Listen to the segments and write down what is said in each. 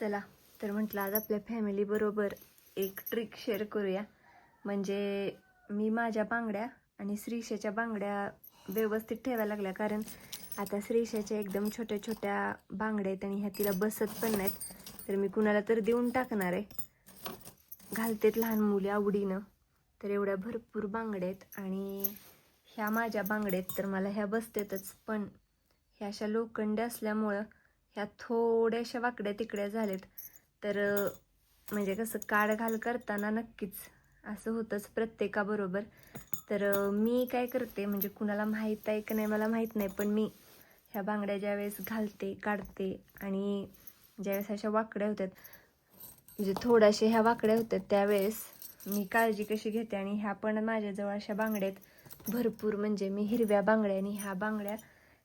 चला तर म्हटलं आज आपल्या फॅमिलीबरोबर एक ट्रिक शेअर करूया. म्हणजे मी माझ्या बांगड्या आणि श्रीशाच्या बांगड्या व्यवस्थित ठेवायला लागल्या. कारण आता श्रीशाच्या एकदम छोट्या छोट्या बांगड्या आहेत आणि ह्या तिला बसत पण नाहीत. तर मी कुणाला तर देऊन टाकणार आहे. घालतेत लहान मुली आवडीनं. तर एवढ्या भरपूर बांगड्या आहेत आणि ह्या माझ्या बांगड्या आहेत. तर मला ह्या बसतेतच. पण ह्या अशा लोखंड असल्यामुळं ह्या थोड्याशा वाकड्या तिकड्या झाल्यात. तर म्हणजे कसं काळ घाल करताना नक्कीच असं होतंच प्रत्येकाबरोबर. तर मी काय करते म्हणजे कुणाला माहीत आहे का नाही मला माहीत नाही पण मी ह्या बांगड्या ज्यावेळेस घालते काढते आणि ज्यावेळेस अशा वाकड्या होत्यात म्हणजे थोड्याशा ह्या वाकड्या होत्या त्यावेळेस मी काळजी कशी घेते आणि ह्या पण माझ्याजवळ अशा बांगड्या आहेत. भरपूर म्हणजे मी हिरव्या बांगड्या आणि ह्या बांगड्या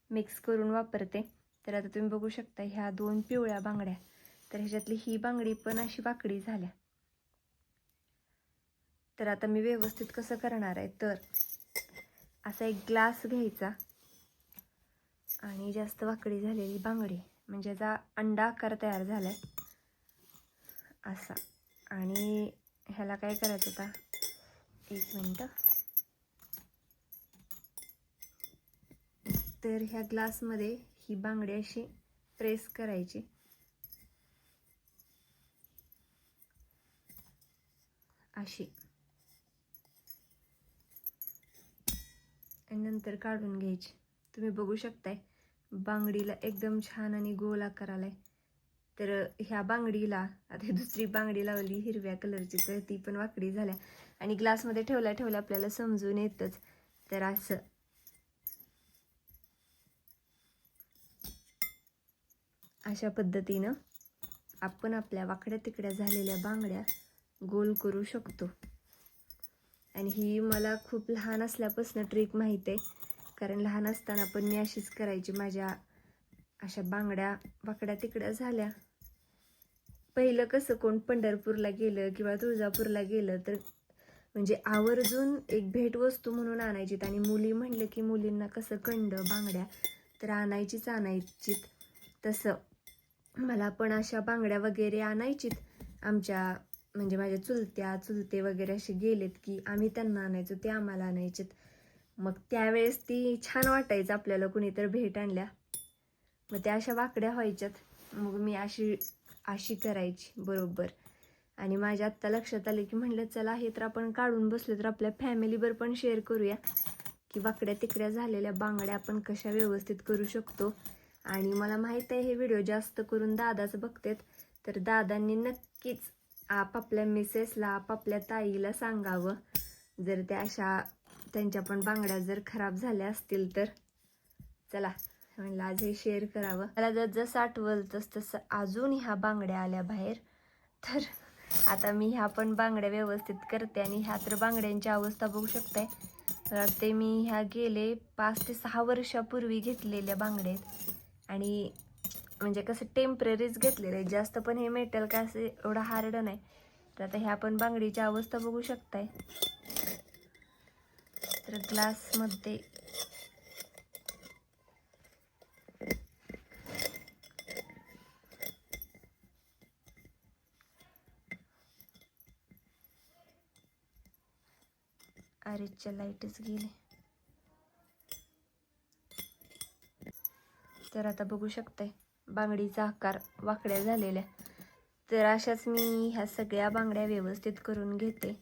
मिक्स करून वापरते. तर आता तुम्ही बघू शकता ह्या दोन पिवळ्या बांगड्या. तर ह्याच्यातली ही बांगडी पण अशी वाकडी झाल्या. तर आता मी व्यवस्थित कसं करणार आहे? तर असा एक ग्लास घ्यायचा आणि जास्त वाकडी झालेली बांगडी म्हणजे याचा अंडा आकार तयार झालाय असा. आणि ह्याला काय करायचं आता? एक मिनटं. तर ह्या ग्लासमध्ये ही बांगडी अशी प्रेस करायची. अशी. आणि नंतर काढून घ्यायची. तुम्ही बघू शकताय बांगडीला एकदम छान आणि गोल आकार आलाय. तर ह्या बांगडीला आता दुसरी बांगडी लावली हिरव्या कलरची तर ती पण वाकडी झाल्या. आणि ग्लासमध्ये ठेवल्या ठेवल्या आपल्याला समजून येतच. तर असं. अशा पद्धतीनं आपण आपल्या वाकड्या तिकड्या झालेल्या बांगड्या गोल करू शकतो. आणि ही मला खूप लहान असल्यापासून ट्रिक माहीत आहे. कारण लहान असताना पण मी अशीच करायची माझ्या अशा बांगड्या वाकड्या तिकड्या झाल्या. पहिलं कसं कोण पंढरपूरला गेलं किंवा तुळजापूरला गेलं तर म्हणजे आवर्जून एक भेटवस्तू म्हणून आणायचीत आणि मुली म्हणलं की मुलींना कसं कंड बांगड्या तर आणायचीच आणायचीत तसं. मला पण अशा बांगड्या वगैरे आणायचीत. आमच्या म्हणजे माझ्या चुलत्या चुलते वगैरे असे गेलेत की आम्ही त्यांना आणायचो ते आम्हाला आणायचेत. मग त्यावेळेस ती छान वाटायचं आपल्याला कुणीतर भेट आणल्या. मग त्या अशा वाकड्या व्हायच्यात. मग मी अशी अशी करायची बरोबर. आणि माझ्या आत्ता लक्षात आलं की म्हणलं चला हे तर आपण काढून बसलो तर आपल्या फॅमिलीवर पण शेअर करूया. की वाकड्या तिकड्या झालेल्या बांगड्या आपण कशा व्यवस्थित करू शकतो? आणि मला माहीत आहे हे व्हिडिओ जास्त करून दादाच बघतात. तर दादांनी नक्कीच आपापल्या मिसेसला आपापल्या ताईला सांगावं. जर त्या अशा त्यांच्या पण बांगड्या जर खराब झाल्या असतील तर. चला म्हणलं आज हे शेअर करावं. मला जर जसं आठवल तस तसं अजून ह्या बांगड्या आल्या बाहेर. तर आता मी ह्या पण बांगड्या व्यवस्थित करते आणि ह्या तर बांगड्यांची अवस्था बघू शकताय. तर ते मी ह्या गेले पाच ते सहा वर्षापूर्वी घेतलेल्या बांगड्या आहेत. आणि म्हणजे कसं टेम्पररीच घेतलेलं आहे. जास्त पण हे मेटल का असं एवढं हार्ड नाही. तर आता ह्या आपण बांगडीची अवस्था बघू शकताय. तर ग्लासमध्ये अरेच्या लाईटच गेली. तर आता बघू शकताय बांगडीचा आकार वाकड्या झालेल्या तर अशाच मी ह्या सगळ्या बांगड्या व्यवस्थित करून घेते.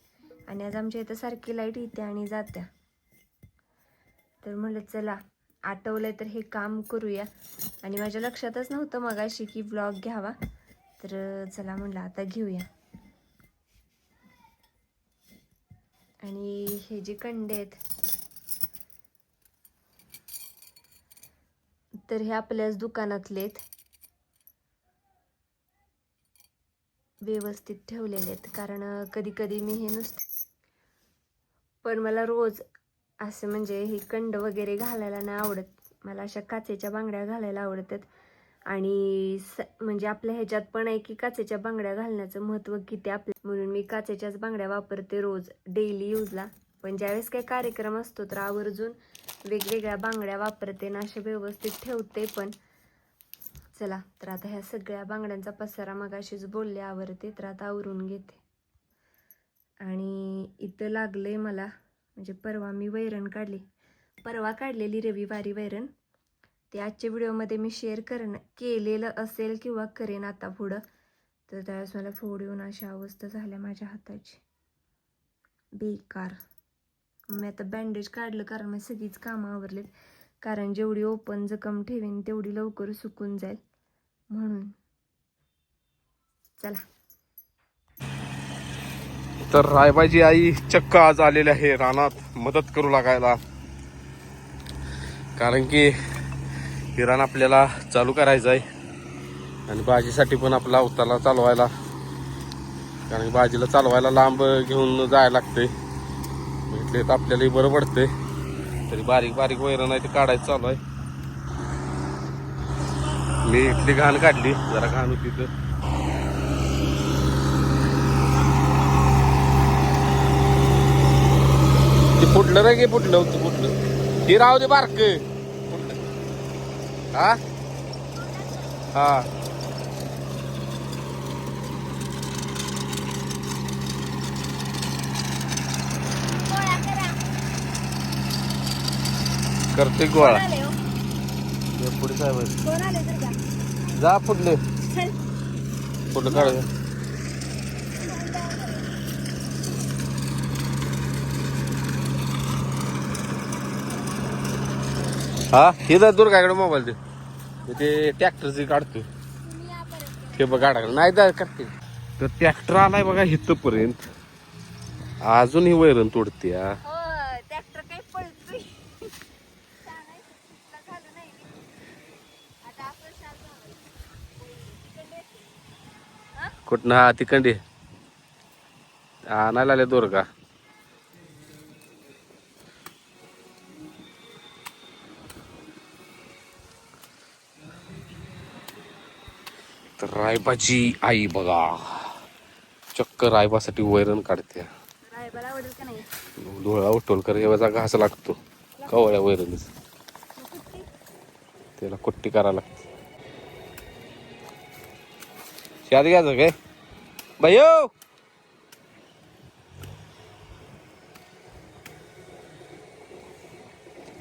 आणि आज आमच्या इथं सारखी लाइट येते आणि जात्या. तर म्हणलं चला आठवलंय तर हे काम करूया. आणि माझ्या लक्षातच नव्हतं मगाशी की ब्लॉग घ्यावा. तर चला म्हणलं आता घेऊया. आणि हे जे कंडे आहेत तर हे आपल्याच दुकानातले आहेत. व्यवस्थित ठेवलेले आहेत. कारण कधी कधी मी हे नसते पण मला रोज असं म्हणजे हे कंड वगैरे घालायला नाही आवडत. मला अशा काचेच्या बांगड्या घालायला आवडतात. आणि स म्हणजे आपल्या ह्याच्यात पण आहे की काचेच्या बांगड्या घालण्याचं महत्त्व किती आपल्या म्हणून मी काचेच्याच बांगड्या वापरते रोज डेली यूजला. पण ज्यावेळेस काही कार्यक्रम असतो तर आवर्जून वेगवेगळ्या बांगड्या वापरते ना असे व्यवस्थित ठेवते पण चला तर आता ह्या सगळ्या बांगड्यांचा पसारा मगाशीच बोलले आवरते तर आता आवरून घेते. आणि इथं लागले मला म्हणजे परवा मी वैरण काढली. परवा काढलेली रविवारी वैरण. ते आजच्या व्हिडिओमध्ये मी शेअर करण केलेलं असेल किंवा करेन आता पुढं तर त्यावेळेस मला फोड येऊन अशा अवस्था झाल्या माझ्या हाताची. बेकार. मी आता बँडेज काढलं कारण मी सगळीच कामं आवरलेत. कारण जेवढी ओपन जखम ठेवीन तेवढी लवकर सुकून जाईल. म्हणून. चला. तर रायबाजी आई चक्क आज आलेली आहे रानात. मदत करू लागायला. कारण की हे रान आपल्याला चालू करायचं आहे. आणि भाजीसाठी पण आपला उताला चालवायला. कारण भाजीला चालवायला लांब घेऊन जायला लागते इथले तर आपल्यालाही बरं पडते तरी बारीक बारीक वैरण आहे ते काढायचं चालू आहे. मी इथली घाण काढली जरा घाण होती तर. ते फुटलं नाही गे फुटलं होतं फुटलं. हे राहू दे बारक. हा? हा. करते गोळा. हे? पुढे काय माहिती. जा. फुटले फुटलं काढ. हा हे जर दुर्गाकडे मोबाईल दे. मी ते ट्रॅक्टरचे काढतो ते बघ गाडा नाही जा करते. तर ट्रॅक्टर आलाय बघा इथपर्यंत अजून ही वैरण तोडते हा. ट्रॅक्टर काही पळतोय कुठनं? हा तिकडे आणायला आले दुर्गा. तर रायबाची आई बघा. चक्क रायबासाठी वैरण काढते. का डोळा उठवल घास लागतो. कवळ्या वैरणीच. त्याला कुट्टी करायला लागते. शाद घ्यायचं काय बायो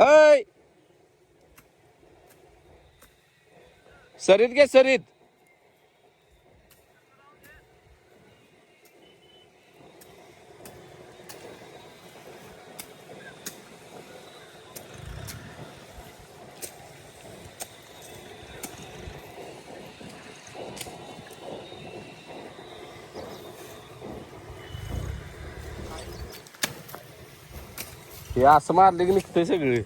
ऐ सरीत घे सरीत हे असं मारले की निघतंय सगळे.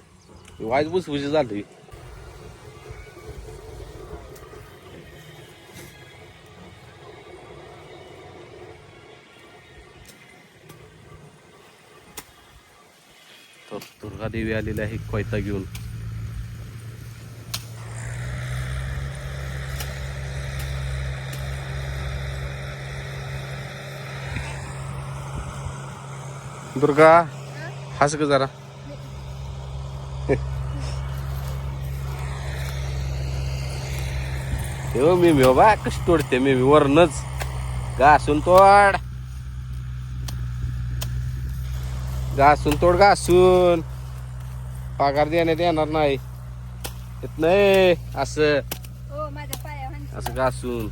वाईट बुसबुशी झाली तर दुर्गा देवी आलेली आहे कोयता घेऊन. दुर्गा हस ग जरा. हो मी मी बा कशी तोडते मी वरनच घासून तोड. घासून तोड घासून पगार देण्यात येणार नाही. येत नाही असं. हो असं घासून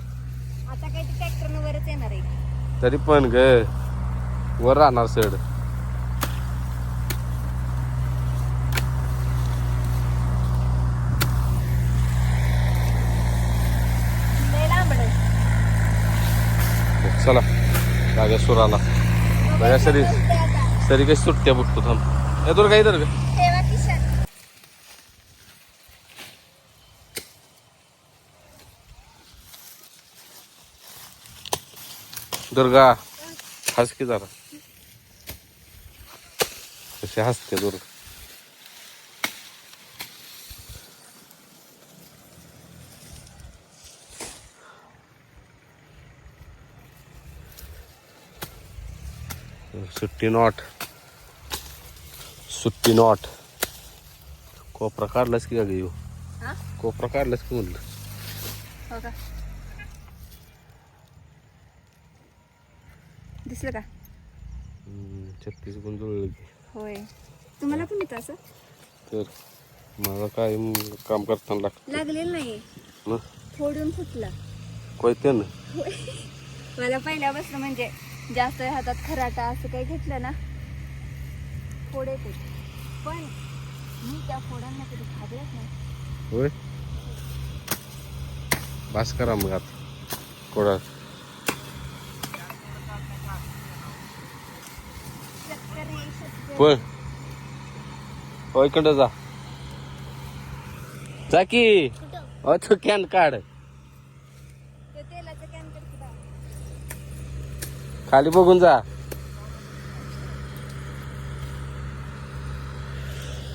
आता काही ते ट्रॅक्टर वरच येणार आहे. तरी पण ग वर राहणार सड लय लांबड चला. जाग्या सुराला. बघा सरी सरी काही सुटत्या बघतो थांब. येतो काही तर दुर्गा हसकी जरा. कशी हसते दुर्गा? सुट्टी नॉट. सुट्टी नॉट. कोपरा काढलास की का घेऊ? हा? कोपरा काढलास की म्हणलं? बघा दिसलं का? छत्तीस पण जुळलं की. होय. तुम्हाला पण येतं असं? तर मला काय काम करताना लागतं. लागलेलं नाही ना फोडून फुटला. कोयते ना मला पहिल्यापासून म्हणजे जास्त हातात खराटा असं काही घेतलं ना फोड येते पण मी त्या फोडांना कधी खाल्लंच नाही. होय? बास करा मग आता शेतकरी पण होय. इकडं जा. जा की. अ तू कॅन काढ ते तेलाचं कॅन कर की बाळा. खाली बघून जा.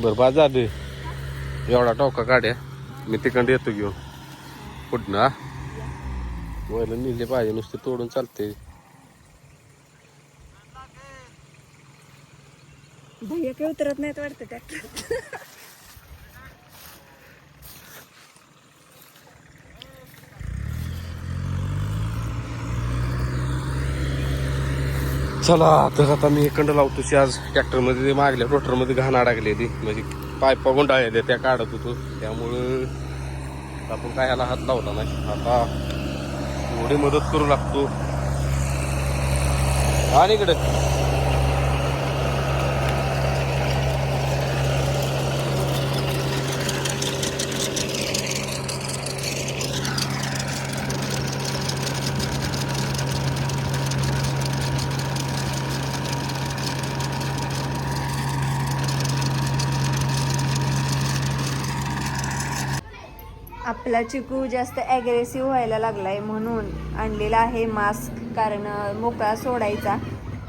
बर बा जा दे एवढा टोका काढ्या. मी तिकडे येतो घेऊन. कुठं ना वरला निघले पाहिजे नुसते तोडून चालते. भैया काही उतरत नाहीत वाटतं ट्रॅक्टर चला तर आता मी एकंड लावतो. शी आज ट्रॅक्टरमध्ये ते मागल्या रोटरमध्ये घाण अडकली ती म्हणजे पायपा गुंडाळले त्या काढत होतो त्यामुळं आपण काय ह्याला हात लावला नाही. आता थोडी मदत करू लागतो. आणि इकडे. आपला चिकू जास्त ॲग्रेसिव्ह व्हायला लागलाय म्हणून आणलेला आहे मास्क कारण मोकळा सोडायचा.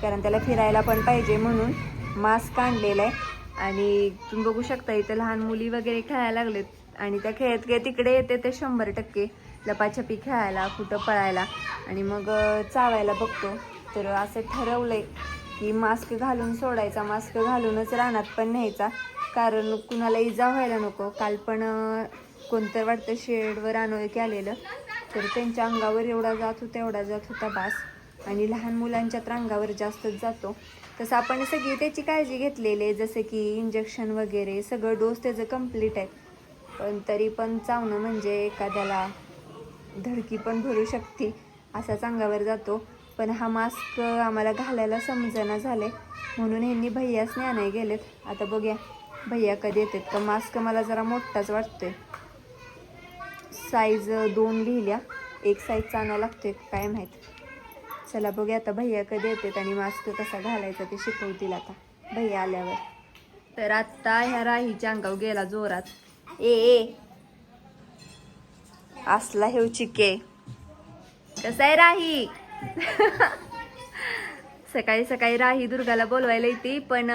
कारण त्याला फिरायला पण पाहिजे म्हणून मास्क आणलेला आहे. आणि तुम्ही बघू शकता इथं लहान मुली वगैरे खेळायला लागलेत. आणि त्या खेळत खेळ तिकडे येते ते शंभर टक्के. लपाछपी खेळायला कुठं पळायला. आणि मग चावायला बघतो. तर असं ठरवलंय की मास्क घालून सोडायचा. मास्क घालूनच रानात पण न्यायचा. कारण कुणाला इजा व्हायला नको. काल पण कोणतं वाटतं शेडवर अनोळखी आलेलं तर त्यांच्या अंगावर एवढा जात होता एवढा जात होता बास. आणि लहान मुलांच्या तर अंगावर जास्तच जातो. तसं आपण सगळी त्याची काळजी घेतलेली जसं की इंजेक्शन वगैरे सगळं डोस त्याचं कंप्लीट आहे. पण तरी पण चावणं म्हणजे एखाद्याला धडकी पण भरू शकते असाच अंगावर जातो. पण हा मास्क आम्हाला घालायला समजना झाले म्हणून ह्यांनी भैयासने आणाय गेलेत. आता बघूया भैया कधी येतात? का मास्क मला जरा मोठाच वाटतोय. साईज दोन लिहिल्या. एक साईजचा आणायला लागतो का काय माहीत. चला बघूया आता भैया कधी येतात आणि मास्क कसा घालायचा ते शिकवतील आता. भैया आल्यावर. तर आत्ता ह्या राहीच्या अंगाव गेला जोरात. ए ए. असला हे चिके. कसा आहे राही? सकाळी सकाळी राही दुर्गाला बोलवायला येते पण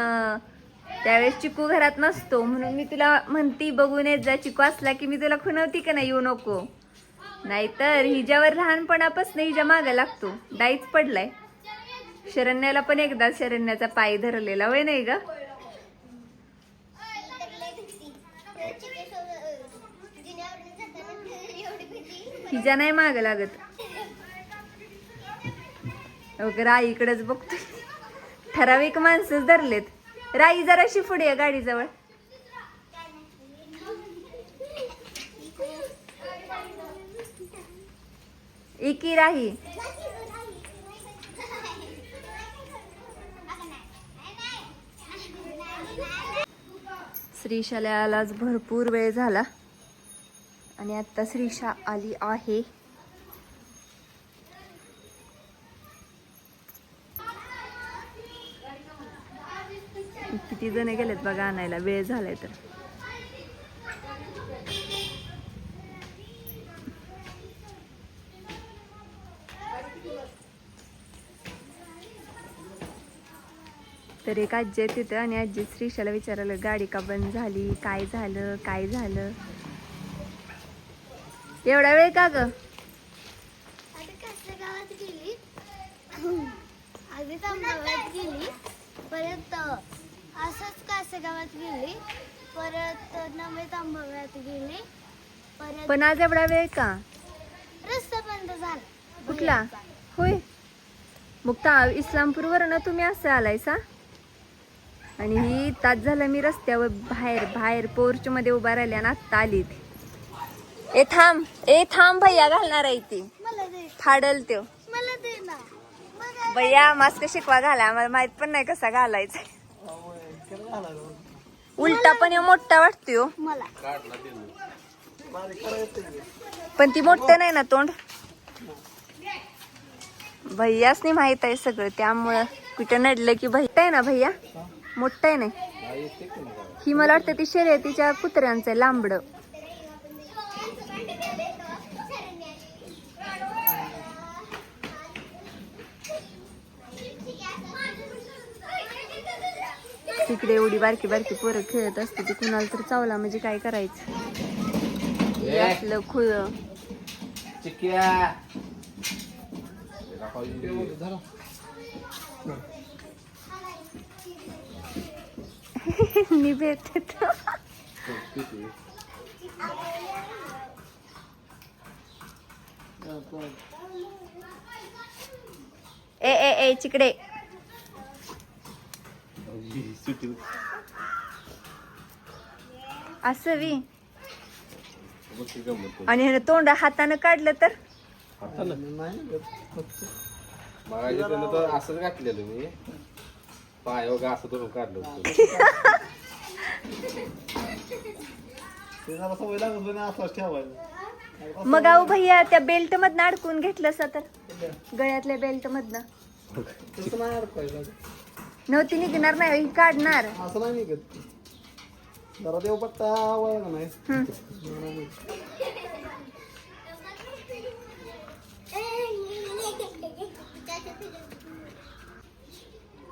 त्यावेळेस चिकू घरात नसतो म्हणून मी तुला म्हणती बघून येत जा चिकू असला की मी तुला खुणवती का नाही? येऊ नको. नाहीतर हिच्यावर लहानपणापासून हिच्या मागं लागतो. डाईच पडलाय. शरण्याला पण एकदा शरण्याचा पाय धरलेला वय नाही ग? हिच्या नाही माग लागत. अगं आईकडेच बघतो ठराविक माणसंच धरलेत. राई जराशी पुढे या गाडीजवळ. इकी राही. श्रीशाला आलाच भरपूर वेळ झाला. आणि आता श्रीशा आली आहे. किती जण गेलेत बघा आणायला वेळ झालाय तर. तर एक आजी आहे तिथं आणि आजी श्रीशाला विचारलं गाडी का बंद झाली? काय झालं? काय झालं? एवढा वेळ का ग? गावात गेली. परत असंच कासल्या गावात गेली? परत नवे तांबगावात गेली. परत पण आज एवढा वेळ का? बंद झाला. कुठला? होय. मुक्ता इस्लामपूरवरनं तुम्ही असं आलायसा? आणि ही तास झालं मी रस्त्यावर बाहेर बाहेर पोर्च मध्ये उभा राहिल्या आणि आत्ता आली ती ए थांब. ए थांब भैया घालणार आहे ती. फाडल ना. मला भैया मास्क शिकवा घाला. आम्हाला माहीत पण नाही कसा घालायचा उलटा पण मोठा वाटतोय हो. मला. पण ती मोठं नाही ना तोंड? भैयाच नाही माहीत आहे सगळं त्यामुळं कुठं नडलं की भैया. आहे ना भैया? मोठं आहे नाही ही मला वाटतं ती शर्यतीच्या कुत्र्यांचं लांबड. तिकडे एवढी बारकी बारकी पोरं खेळत असते ती कुणाला तर चावला म्हणजे काय करायचं? हे खुळ. मी भेटते. ए ए ए चिकडे. असं वी आणि ह्यानं तोंड हातानं काढलं तर? असंच घातलेलं मी. पाय वगैरे असं धरून काढलं सवय लागत असंच मग अहो भैया त्या बेल्ट मधनं अडकून घेतलं तर? गळ्यातल्या बेल्ट मधनं नव्हती निघणार नाही ही काढणार असं नाही निघत जरा देव पट्टा वळला नाही.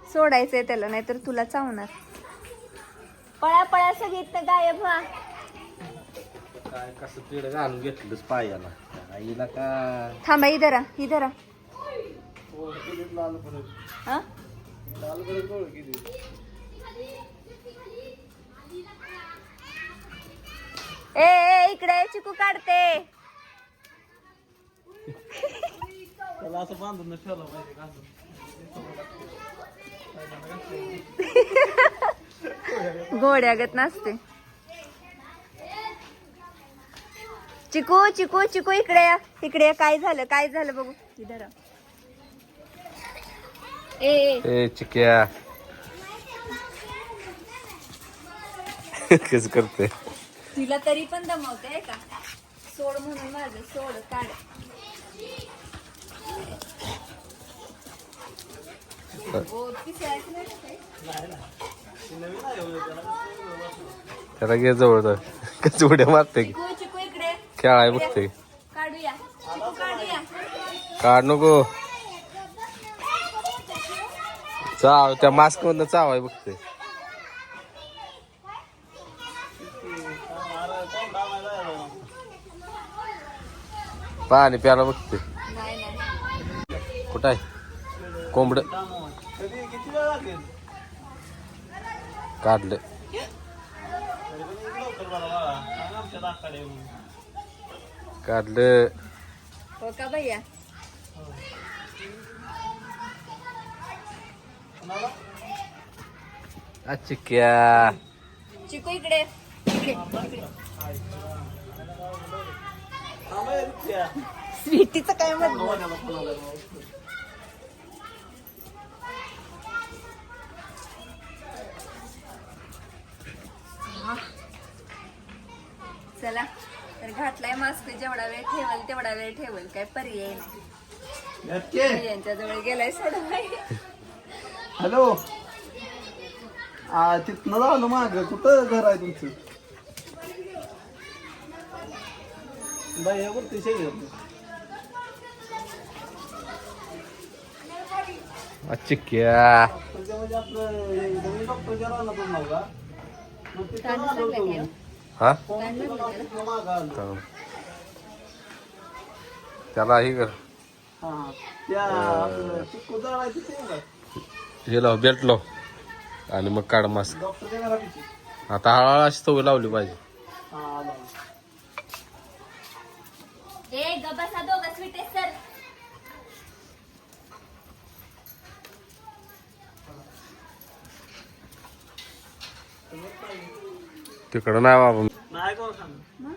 सोडायचंय त्याला नाहीतर तुला चावणार पळा पळा सगळी इथं गायब व्हा काय कसं तिकडे घालून घेतलंच पायाला आईला का थांबा इधरा इधरा हो, ए ए इकडे चिकू काढते. असं बांधून ठेवलं पाहिजे घोड्यागत नसते चिकू चिकू चिकू इकडे या. इकडे या. काय झालं काय झालं बघू. इधर ए चिक्या. कस करते? तिला तरी पण दमवते का? सोड म्हणून माझं सोड काढ? त्याला घे जवळ तर. कसं उड्या मारते खेळाय बघते. काढूया. काढ नको. चाव त्या मास्क मधनं चावाय बघते पाणी प्याला बघते. कुठं आहे? कोंबड. काढलं. काढलं. हो पण येईल लवकर मला बाळा. सांग आमच्या दाखाडे येऊन. काढलं हो का भैया कोणाला? चिक्या चिकू इकडे. स्वीटीचं काय? चला तर घातलाय मास्क जेवढा वेळ ठेवल तेवढा वेळ ठेवल काय पर्याय नाही नक्की? यांच्या जवळ गेलाय सोडवाय हॅलो आ तिथनं झालं माग कुठं घर आहे तुमचं बाई वरती शेळी चिक्या तुमच्या म्हणजे आपलं नवीन डॉक्टरच्या रानातून नाव का मग तिथं तांदूळ आलो लागला होतो. की हो? फोन केला, तिथनं मागं आलो. तर त्याला हे कर हा. त्या आपलं चिक्कू झाड आहे तिथे आहे का? हे लाव बेल्ट लाव. आणि मग काढ मास्क आता हळूहळू अशी सवय लावली पाहिजे. तिकडं नाही बाबा. नाही कोण सांग